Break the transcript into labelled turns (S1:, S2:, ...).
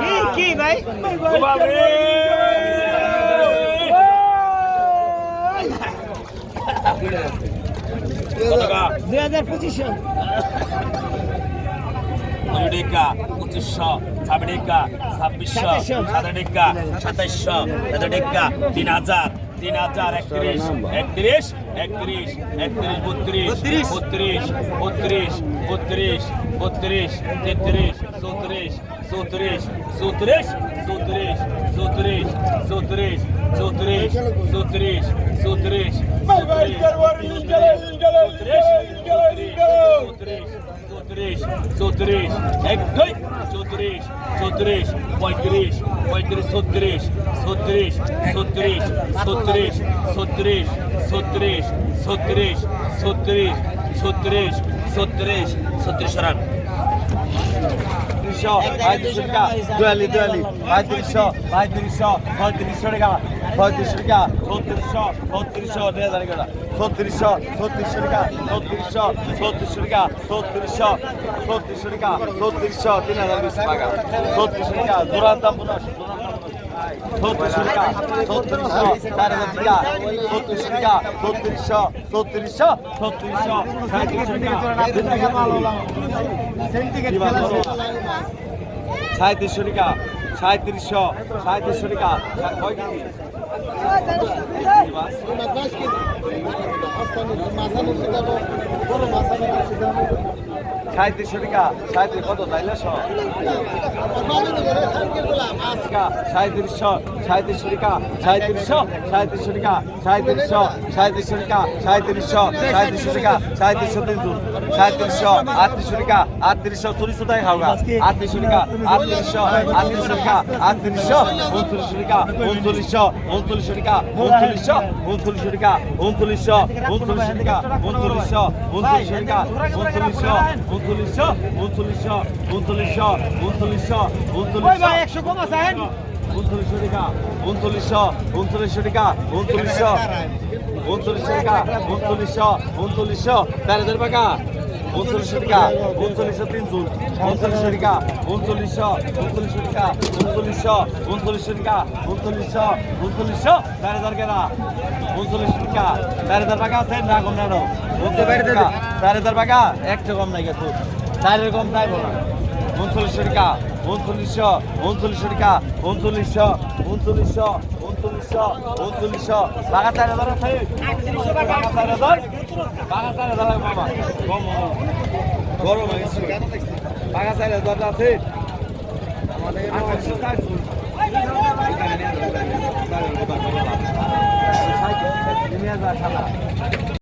S1: কি কি ভাই? দুই হাজার পঁচিশশো।
S2: পনেরো পঁচিশশো ছাব্বিশ টাকা ছাব্বিশশো টাকা সাতাইশশো সাত টাকা তিন হাজার। তিন হাজার একত্রিশ একত্রিশ একত্রিশ একত্রিশ বত্রিশ বত্রিশ বত্রিশ বত্রিশ বত্রিশ তেত্রিশ চৌত্রিশ চৌত্রিশ চৌত্রিশ চৌত্রিশ চৌত্রিশ চৌত্রিশ চৌত্রিশ চৌত্রিশ চৌত্রিশ চৌত্রিশ চৌত্রিশ এক দুই চৌত্রিশ চৌত্রিশ পঁয়ত্রিশ পঁয়ত্রিশ ছত্রিশ ছত্রিশ ছত্রিশ ছত্রিশ ছত্রিশ ছত্রিশ ছত্রিশ ছত্রিশ ছত্রিশ ছত্রিশ ছত্রিশ রান
S3: তিরিশশো পঁয়ত্রিশশো টাকা। দুয়ালি দুয়ালি, পঁয়ত্রিশশো পঁয়ত্রিশশো, ছয়ত্রিশশো টাকা। ছয়ত্রিশশো টাকা, ছত্রিশশো ছত্রিশশো, দুই হাজার টাকা। ছত্রিশশো ছত্রিশশো টাকা, ছত্রিশশো ছত্রিশশো টাকা, ছত্রিশশো ছত্রিশশো টাকা, ছত্রিশশো, তিন হাজার বিশ টাকা। ছত্রিশশো টাকা, জোড়ার দাম সাঁত্রিশশো টাকা সাঁত্রিশশো সাঁত্রিশশো টাকা কয় কেজি? সাঁত্রিশশো টাকা সাঁত্রিশ কত চাইলেশো সাঁতরা সাঁত্রিশশো সাঁত্রিশশো টাকা সাঁত্রিশশো সাঁত্রিশশো টাকা সাঁত্রিশশো সাঁত্রিশশো টাকা সাঁত্রিশশো সাঁত্রিশশো টাকা সাঁত্রিশশো তিনশো সাঁত্রিশশো আটত্রিশশো টাকা, আটত্রিশশো চল্লিশশো টাকা খাওয়া আটত্রিশশো টাকা, আটত্রিশশো আটত্রিশশো টাকা, আটত্রিশশো, উনচল্লিশশো টাকা, উনচল্লিশশো উনচল্লিশশো টাকা, উনচল্লিশশো উনচল্লিশশো টাকা, উনচল্লিশশো উনচল্লিশশো টাকা, উনচল্লিশশো উনচল্লিশশো টাকা, উনচল্লিশশো উনচল্লিশশো উনচল্লিশশো উনচল্লিশশো উনচল্লিশশো উনচল্লিশশো
S1: একশো কম আছে
S3: উনচল্লিশশো টাকা উনচল্লিশশো উনচল্লিশশো টাকা উনচল্লিশশো উনচল্লিশশো টাকা উনচল্লিশশো উনচল্লিশশো চার হাজার টাকা উনচল্লিশশো টাকা উনচল্লিশশো তিনশো উনচল্লিশশো টাকা উনচল্লিশশো উনচল্লিশশো টাকা উনচল্লিশশো উনচল্লিশশো টাকা উনচল্লিশশো উনচল্লিশশো চার হাজার কেনা উনচল্লিশশো টাকা চার হাজার টাকা আছে না কম না চার হাজার টাকা একটা কম নাই গেছো চারের কম চাইব না উনচল্লিশশো টাকা উনচল্লিশশো উনচল্লিশশো টাকা, উনচল্লিশশো উনচল্লিশশো উনচল্লিশশো উনচল্লিশশো। বাঘা চার হাজার আছে? বাঘা চার হাজার? মামা। কম গরম গেছে চার হাজার আছে? চারশো